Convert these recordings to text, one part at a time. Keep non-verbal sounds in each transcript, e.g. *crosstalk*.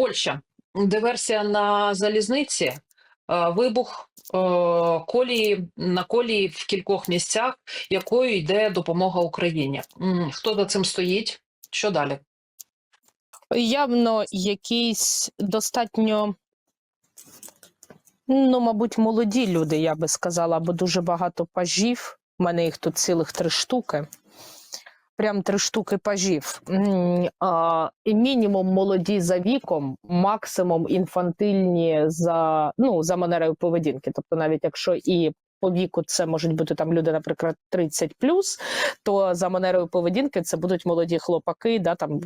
Польща. Диверсія на залізниці, е, вибух е, колії на колії в кількох місцях, якою йде допомога Україні. Хто за цим стоїть? Що далі? Явно якісь достатньо, ну, мабуть, молоді люди, я би сказала, бо дуже багато пажів. У мене їх тут цілих три штуки. Прям три штуки пажів. І мінімум молоді за віком, максимум інфантильні за, ну, за манерою поведінки. Тобто, навіть якщо і по віку це можуть бути там люди, наприклад, 30 то за манерою поведінки це будуть молоді хлопаки, да, там,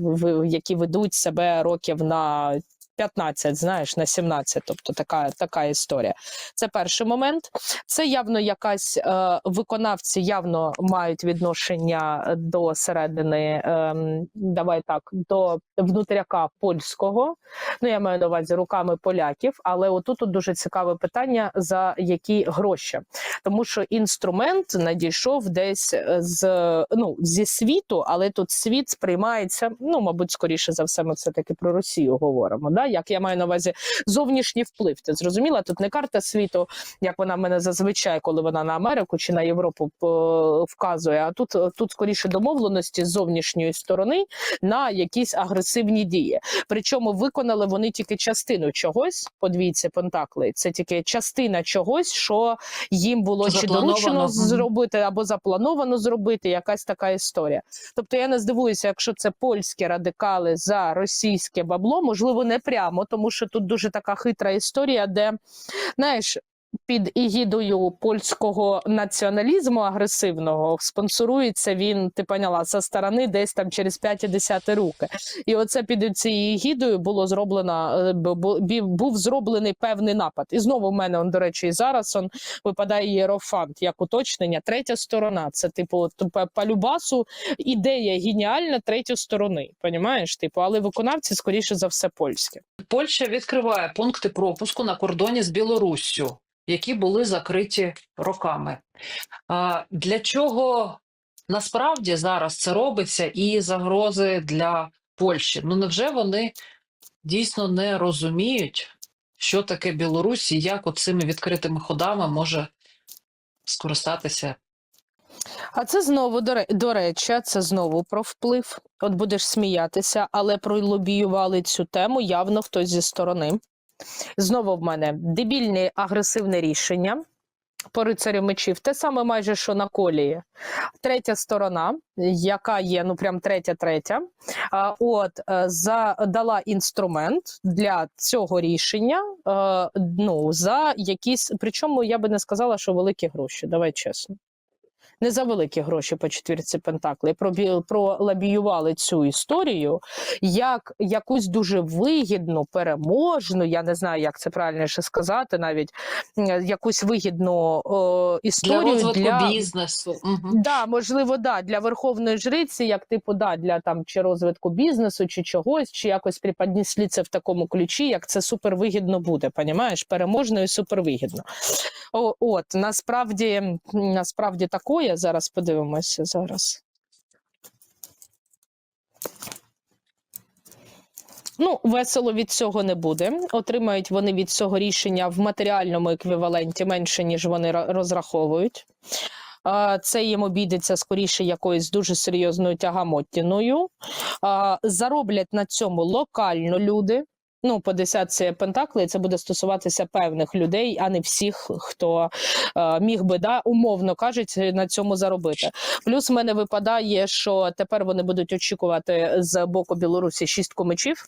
які ведуть себе років на 15, знаєш, на 17. Тобто така, така історія. Це перший момент. Це явно якась е, виконавці явно мають відношення до середини, ем, давай так, до внутряка польського. Ну, я маю на увазі руками поляків, але отут от дуже цікаве питання: за які гроші, тому що інструмент надійшов десь е, з ну зі світу, але тут світ сприймається. Ну, мабуть, скоріше за все, ми все таки про Росію говоримо. Да? Як я маю на увазі зовнішній вплив. Ти зрозуміла? Тут не карта світу, як вона в мене зазвичай, коли вона на Америку чи на Європу е, вказує. А тут, тут скоріше домовленості з зовнішньої сторони на якісь агресивні дії. Причому виконали вони тільки частину чогось по двійці Пентакли. Це тільки частина чогось, що їм було чи доручено зробити, або заплановано зробити. Якась така історія. Тобто я не здивуюся, якщо це польські радикали за російське бабло, можливо, не прямо, тому що тут дуже така хитра історія, де знаєш. Під егідою польського націоналізму агресивного спонсорується він, ти поняла, зі сторони десь там через 5-10 руки. І оце під цією егідою було зроблено, е, був зроблений певний напад. І знову в мене, до речі, і зараз он випадає єрофант як уточнення. Третя сторона це типу по любасу ідея геніальна третьої сторони. Понімаєш? Типу, але виконавці скоріше за все польські. Польща відкриває пункти пропуску на кордоні з Білоруссю, які були закриті роками. Для чого насправді зараз це робиться і загрози для Польщі? Ну невже вони дійсно не розуміють, що таке Білорусь і як оцими відкритими ходами може скористатися? А це знову до, речі, це знову про вплив. От будеш сміятися, але пролобіювали цю тему явно хтось зі сторони. Знову в мене дебільне агресивне рішення по рицарю мечів. Те саме майже що на колії. Третя сторона, яка є, ну прям третя-третя, от е, задала інструмент для цього рішення. е, Ну, за якісь, причому я би не сказала, що великі гроші. Давай чесно. Не за великі гроші по четвірці Пентакли. Пробі- Пролабіювали цю історію як якусь дуже вигідну, переможну, я не знаю, як це правильніше сказати, навіть якусь вигідну о, Для історію розвитку для, бізнесу. Угу. Да, можливо, да, для верховної жриці, як типу, да, для там чи розвитку бізнесу, чи чогось, чи якось приподнесли це в такому ключі, як це супервигідно буде, понімаєш? Переможно і супервигідно. О, от насправді, насправді такое. Зараз подивимося зараз. Ну, весело від цього не буде. Отримають вони від цього рішення в матеріальному еквіваленті менше, ніж вони розраховують. Це їм обійдеться скоріше якоюсь дуже серйозною тягамотіною. Зароблять на цьому локально люди. Ну, по десятці пентаклей це буде стосуватися певних людей, а не всіх, хто е, міг би да, умовно кажуть, на цьому заробити. Плюс в мене випадає, що тепер вони будуть очікувати з боку Білорусі шістку мечів.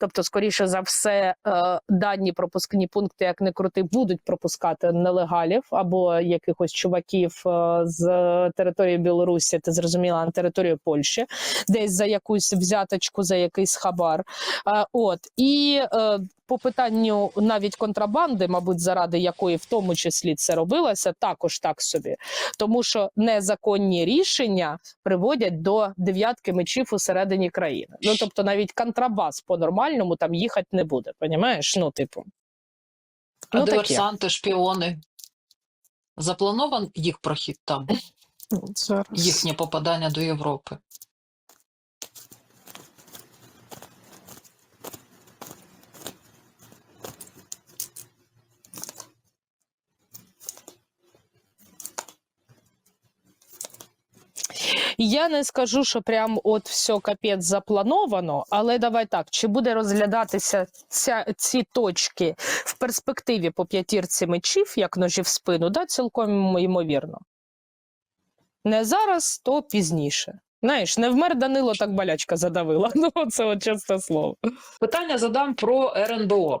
Тобто, скоріше за все, е, дані пропускні пункти, як не крути, будуть пропускати нелегалів або якихось чуваків е, з території Білорусі, ти зрозуміла, на територію Польщі, десь за якусь взяточку, за якийсь хабар. Е, От і е, по питанню навіть контрабанди, мабуть, заради якої в тому числі це робилося, також так собі, тому що незаконні рішення приводять до дев'ятки мечів усередині країни. Ну тобто, навіть контрабас по нормальному там їхати не буде. Понімаєш? Ну, типу, А ну таке. диверсанти, шпіони. Запланован їх прохід там, Зараз. їхнє попадання до Європи. Я не скажу, що прям от все капець заплановано, але давай так, чи буде розглядатися ця, ці точки в перспективі по п'ятірці мечів, як ножі в спину, да, цілком ймовірно. Не зараз, то пізніше. Знаєш, не вмер Данило, так болячка задавила. *laughs* Ну, це от чесне слово. Питання задам про РНБО.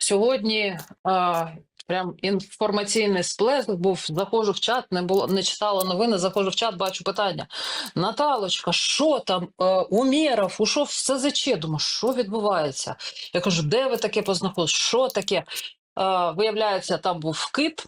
Сьогодні а, прям інформаційний сплеск був. Заходжу в чат, не було не читала новини. Заходжу в чат, бачу питання. Наталочка, що там е, Умєров, ушов в СЗЧ? Думаю, що відбувається? Я кажу, де ви таке познаходили? Що таке? Е, Виявляється, там був вкид,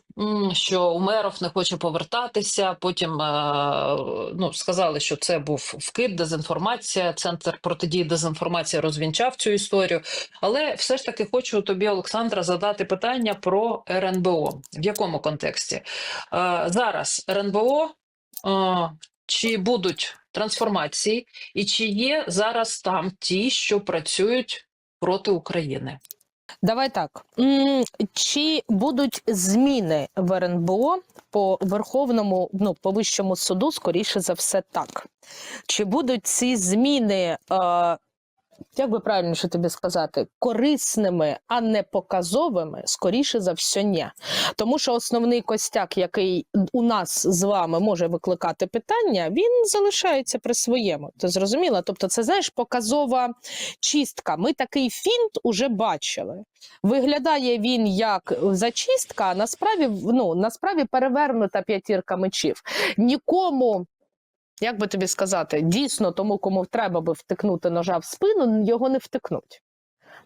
що Умеров не хоче повертатися. Потім е, ну, сказали, що це був вкид, дезінформація. Центр протидії дезінформації розвінчав цю історію. Але все ж таки хочу тобі, Олександра, задати питання про РНБО. В якому контексті? Е, Зараз РНБО чи будуть трансформації, і чи є зараз там ті, що працюють проти України? Давай так. Чи будуть зміни в РНБО по Верховному, ну, по вищому суду, скоріше за все, так. Чи будуть ці зміни, е, як би правильно що тобі сказати, корисними, а не показовими, скоріше за все, ні. Тому що основний костяк, який у нас з вами може викликати питання, він залишається при своєму. Ти зрозуміла? Тобто, це знаєш, показова чистка. Ми такий фінт уже бачили. Виглядає він як зачистка, а насправді, ну, насправді перевернута п'ятірка мечів. Нікому. Як би тобі сказати, дійсно тому, кому треба би втикнути ножа в спину, його не втикнуть.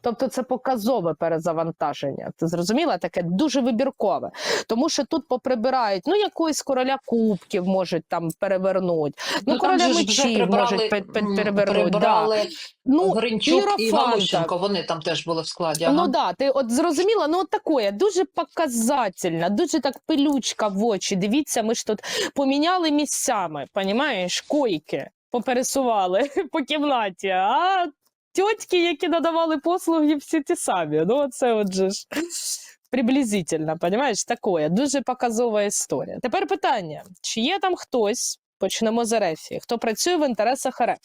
Тобто це показове перезавантаження. Ти зрозуміла? Таке дуже вибіркове. Тому що тут поприбирають, ну якогось короля кубків можуть там перевернути, ну, там короля мечів можуть перевернути. Да. Ну, Гринчук і Іерофанта. Вони там теж були в складі. Ага. Ну да, ти от зрозуміла, ну от такое, дуже показательно, дуже так пилючка в очі. Дивіться, ми ж тут поміняли місцями, понімаєш, койки попересували *laughs* по кімнаті, а тьотьки, які надавали послуги, всі ті самі. Ну, це от же ж приблизительно, понімаєш, такое, дуже показова історія. Тепер питання: чи є там хтось, почнемо з Ерефії, хто працює в інтересах РФ?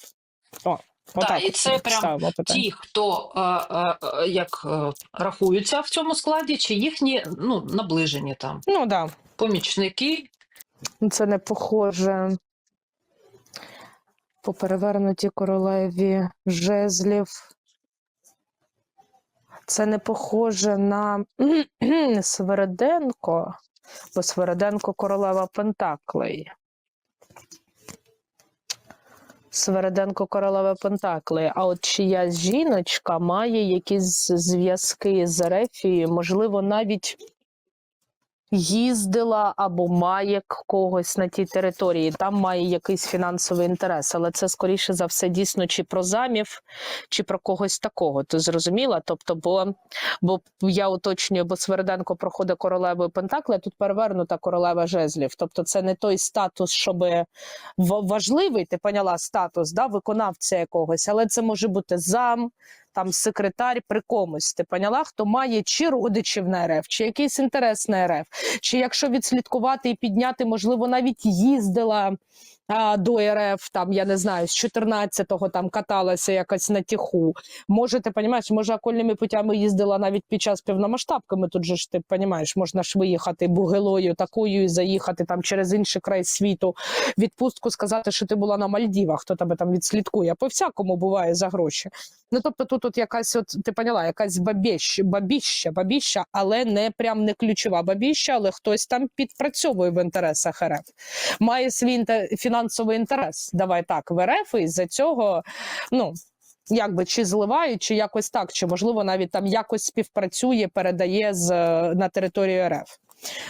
О, отак і це прям. Ті, хто е, е, е, як е, рахуються в цьому складі, чи їхні ну, наближені там Ну да. помічники. Це не похоже. По перевернутій королеві жезлів. Це не похоже на *clears throat* Свереденко, бо Свереденко королева Пентаклей. Свереденко королева Пентаклей. А от чиясь жіночка має якісь зв'язки з Ерефією, можливо, навіть їздила або має когось на тій території, там має якийсь фінансовий інтерес, але це скоріше за все дійсно чи про замів, чи про когось такого. Ти зрозуміла? Тобто, бо, бо я уточнюю, бо Сверденко проходить королевою Пентакли, тут перевернута королева жезлів. Тобто, це не той статус, щоб важливий, ти поняла статус, да, виконавця якогось, але це може бути зам. Там секретар при комусь, ти поняла, хто має чи родичів на РФ, чи якийсь інтерес на РФ, чи якщо відслідкувати і підняти, можливо, навіть їздила до РФ, там я не знаю, з 14-го там каталася якось на тіху. Може, ти розумієш, може, окольними путями їздила навіть під час повномасштабками. Тут же ж ти розумієш, можна ж виїхати бугелою такою і заїхати там через інший край світу, відпустку сказати, що ти була на Мальдівах, хто тебе там відслідкує. По всякому буває за гроші. Ну тобто, тут от якась, от ти поняла, якась бабіщ, бабіща, бабіща, але не прям не ключова бабіща, але хтось там підпрацьовує в інтересах РФ. Має свій фінансовий інтерес. Давай так, в РФ, і з-за цього, ну. Якби чи зливають, чи якось так, чи можливо навіть там якось співпрацює, передає з на територію РФ.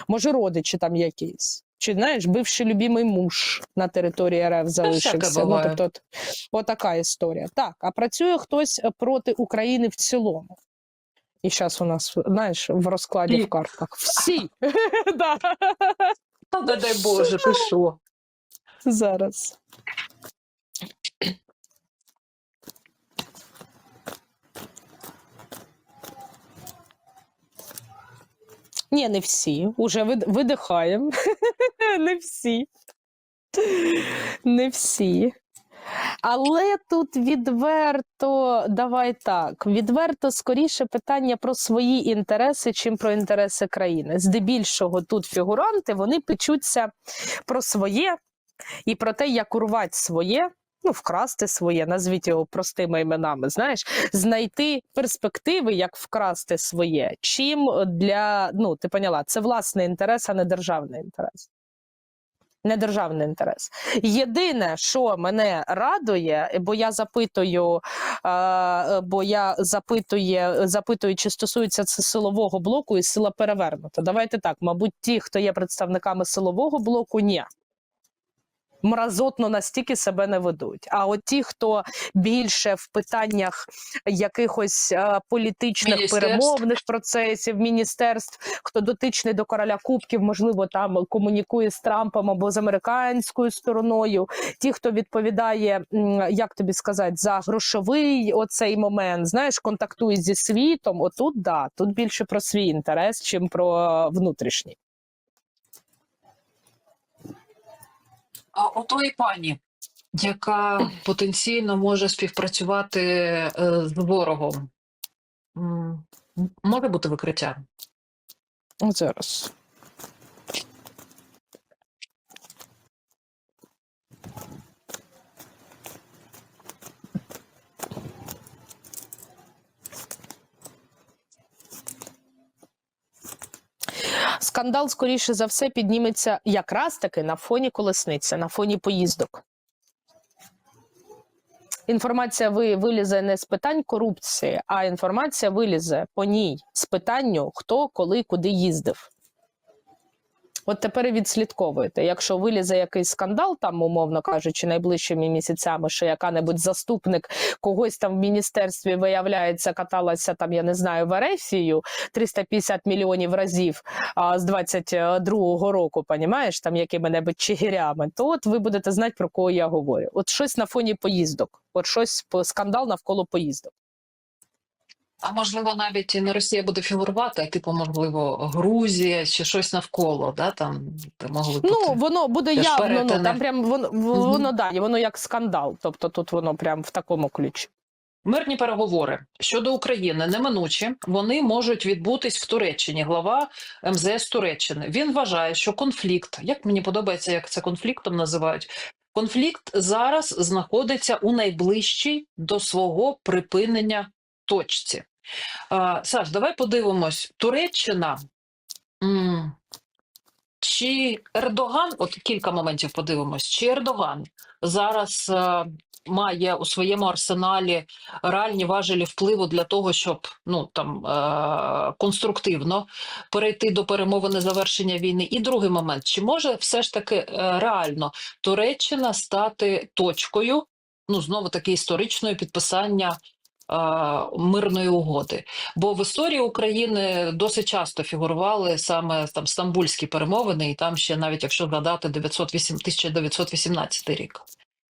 Може, родичі там якісь. Чи знаєш, бивший любимий муж на території РФ залишився. Ну, тобто, от, отака історія. Так, а працює хтось е, проти України в цілому. І зараз у нас, знаєш, в розкладі в картах. Всі. *laughs* Да. Та дай Боже, ти що? Зараз. Ні, не всі. Уже видихаємо. *laughs* Не всі. Не всі. Але тут відверто, давай так, відверто скоріше питання про свої інтереси, чим про інтереси країни. Здебільшого тут фігуранти вони печуться про своє і про те, як урвати своє. Ну, вкрасти своє, назвіть його простими іменами, знаєш, знайти перспективи, як вкрасти своє, чим для, ну, ти поняла, це власний інтерес, а не державний інтерес. Не державний інтерес. Єдине, що мене радує, бо я запитую, е, бо я запитую, запитую, чи стосується це силового блоку і сила перевернута. Давайте так, мабуть, ті, хто є представниками силового блоку, ні. Мразотно настільки себе не ведуть. А от ті, хто більше в питаннях якихось е, політичних Міністерств. перемовних процесів, міністерств, хто дотичний до короля кубків, можливо, там комунікує з Трампом або з американською стороною. Ті, хто відповідає, як тобі сказати, за грошовий оцей момент, знаєш, контактує зі світом. Отут да, тут більше про свій інтерес, чим про внутрішній. Отої пані, яка потенційно може співпрацювати е, з ворогом, може бути викриття? Зараз. Скандал, скоріше за все, підніметься якраз таки на фоні колесниці, на фоні поїздок. Інформація ви- вилізе не з питань корупції, а інформація вилізе по ній з питанню, хто, коли, куди їздив. От тепер відслідковуєте. Якщо вилізе якийсь скандал, там, умовно кажучи, найближчими місяцями, що яка-небудь заступник когось там в міністерстві виявляється, каталася там, я не знаю, в Ерефію 350 мільйонів разів а, з 22-го року, понімаєш, там якими-небудь чигирями, то от ви будете знати, про кого я говорю. От щось на фоні поїздок, от щось скандал навколо поїздок. А можливо, навіть і не Росія буде фігурувати, а типу, можливо, Грузія чи щось навколо, да, там де могли бути. Ну, воно буде Теж явно, ну, там прям воно, воно да, і воно як скандал. Тобто тут воно прям в такому ключі. Мирні переговори щодо України неминучі, вони можуть відбутись в Туреччині. Глава МЗС Туреччини. Він вважає, що конфлікт, як мені подобається, як це конфліктом називають. Конфлікт зараз знаходиться у найближчій до свого припинення точці. Саш, давай подивимось. Туреччина. Чи Ердоган, от кілька моментів подивимось, чи Ердоган зараз е, має у своєму арсеналі реальні важелі впливу для того, щоб ну там е- конструктивно перейти до перемовини завершення війни. І другий момент: чи може все ж таки е, реально Туреччина стати точкою, ну знову таки історичної підписання? Е, Мирної угоди, бо в історії України досить часто фігурували саме там стамбульські перемовини, і там ще навіть якщо згадати 908, 1918 рік.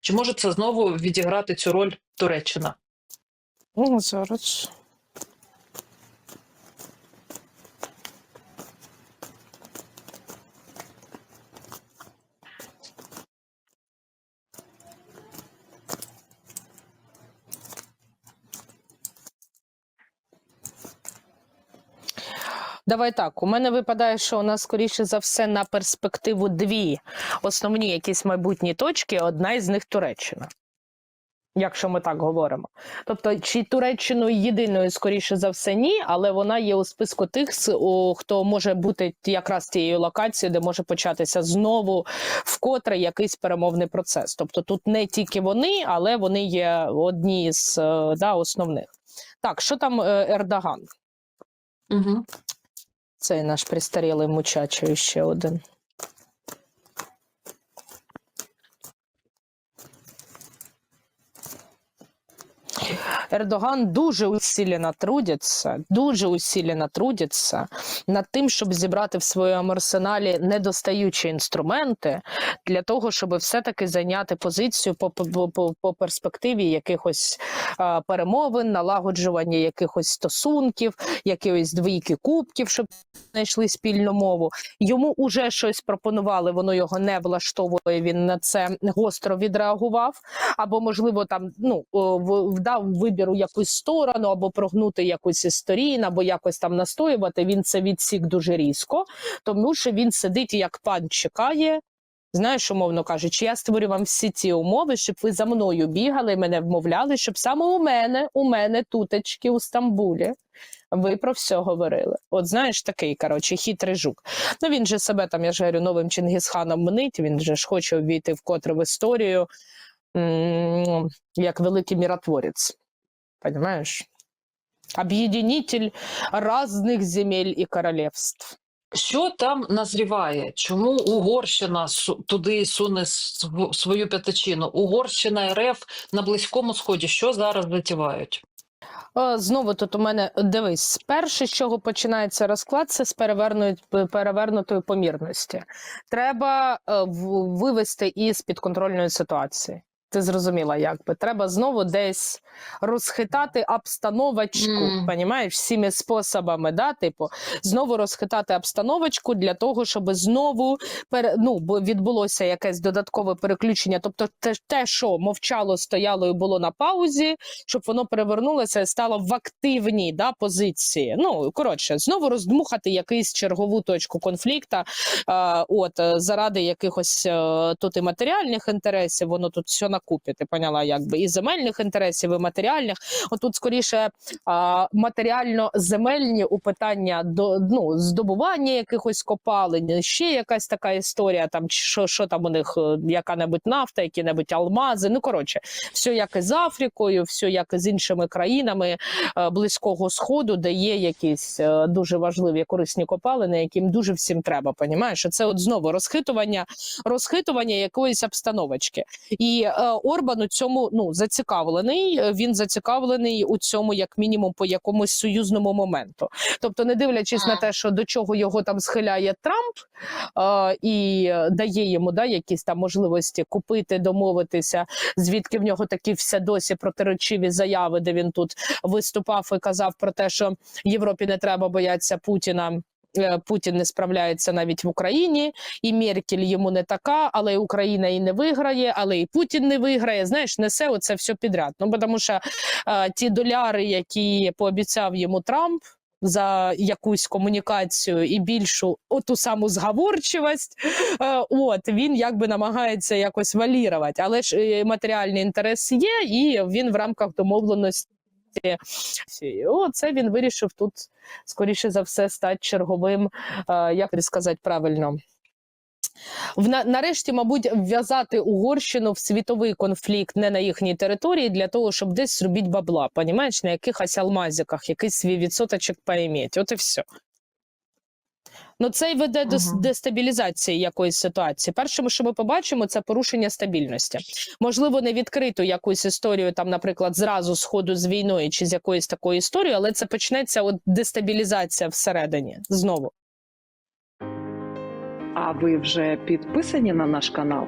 Чи може це знову відіграти цю роль Туреччина? Ну, зараз. Давай так. У мене випадає, що у нас скоріше за все на перспективу дві основні якісь майбутні точки. Одна із них Туреччина. Якщо ми так говоримо. Тобто, чи Туреччиною єдиною, скоріше за все, ні, але вона є у списку тих, хто може бути якраз тією локацією, де може початися знову вкотре якийсь перемовний процес. Тобто тут не тільки вони, але вони є одні з е, да, основних. Так, що там е, Ердоган? Угу. Цей наш пристарілий мучачий ще один. Ердоган дуже усилено трудиться, дуже усилено трудиться над тим, щоб зібрати в своєму арсеналі недостаючі інструменти для того, щоб все-таки зайняти позицію по, по, по, перспективі якихось а, перемовин, налагоджування якихось стосунків, якихось двійки кубків, щоб знайшли спільну мову. Йому уже щось пропонували, воно його не влаштовує. Він на це гостро відреагував. Або, можливо, там ну вдав вибір у якусь сторону, або прогнути якусь із сторін, або якось там настоювати. Він це відсік дуже різко, тому що він сидить як пан чекає. Знаєш, умовно кажучи, я створю вам всі ці умови, щоб ви за мною бігали, мене вмовляли, щоб саме у мене, у мене тутечки у Стамбулі. Ви про все говорили. От знаєш, такий коротше, хитрий жук. Ну він же себе там, я ж говорю, новим Чингісханом мнить. Він же ж хоче увійти вкотре в історію як великий миротворець. Понимаєш? Об'єднитель різних земель і королівств. Що там назріває? Чому Угорщина туди суне свою п'ятачину? Угорщина РФ на Близькому Сході. Що зараз затівають? Е, Знову тут у мене дивись, перше, з чого починається розклад, це з перевернутої, перевернутої помірності. Треба е, вивести із підконтрольної ситуації. Ти зрозуміла, як би треба знову десь розхитати обстановочку, Мгм. понімаєш, всіми способами, да, типу, знову розхитати обстановочку для того, щоб знову пере, ну, відбулося якесь додаткове переключення. Тобто, те, те, що мовчало, стояло і було на паузі, щоб воно перевернулося і стало в активній да, позиції. Ну коротше, знову роздмухати якийсь чергову точку конфлікту. Е, от заради якихось е, тут і матеріальних інтересів, воно тут все накупі, ти поняла, якби і земельних інтересів, і матеріальних. Отут скоріше матеріально-земельні у питання до ну здобування якихось копалень, ще якась така історія. Там що, що там у них е, яка-небудь нафта, які-небудь алмази. Ну коротше, все як і з Африкою, все як і з іншими країнами е, близького сходу, де є якісь е, дуже важливі корисні копалини, яким дуже всім треба. Понімаєш, це от знову розхитування, розхитування якоїсь обстановочки. І Орбан у цьому ну зацікавлений. Він зацікавлений у цьому, як мінімум, по якомусь союзному моменту. Тобто, не дивлячись на те, що до чого його там схиляє Трамп е, і дає йому да, якісь там можливості купити, домовитися, звідки в нього такі все досі протиречиві заяви, де він тут виступав і казав про те, що Європі не треба боятися Путіна. Е, Путін не справляється навіть в Україні, і Меркель йому не така, але і Україна і не виграє, але і Путін не виграє. Знаєш, несе оце все підряд. Ну тому що е, ті доляри, які пообіцяв йому Трамп. За якусь комунікацію і більшу оту саму зговорчивість, е, от він якби намагається якось валірувати, але ж матеріальний інтерес є, і він в рамках домовленості. О, це він вирішив тут, скоріше за все, стати черговим, е, як сказати правильно. В нарешті, мабуть, вв'язати Угорщину в світовий конфлікт не на їхній території для того, щоб десь зробити бабла, понімаєш, на якихось алмазиках, якийсь свій відсоточок поіміть. От і все. Ну, це й веде до дестабілізації якоїсь ситуації. Перше, що ми побачимо, це порушення стабільності. Можливо, не відкриту якусь історію, там, наприклад, зразу з ходу з війною чи з якоїсь такої історії, але це почнеться от дестабілізація всередині знову. А ви вже підписані на наш канал?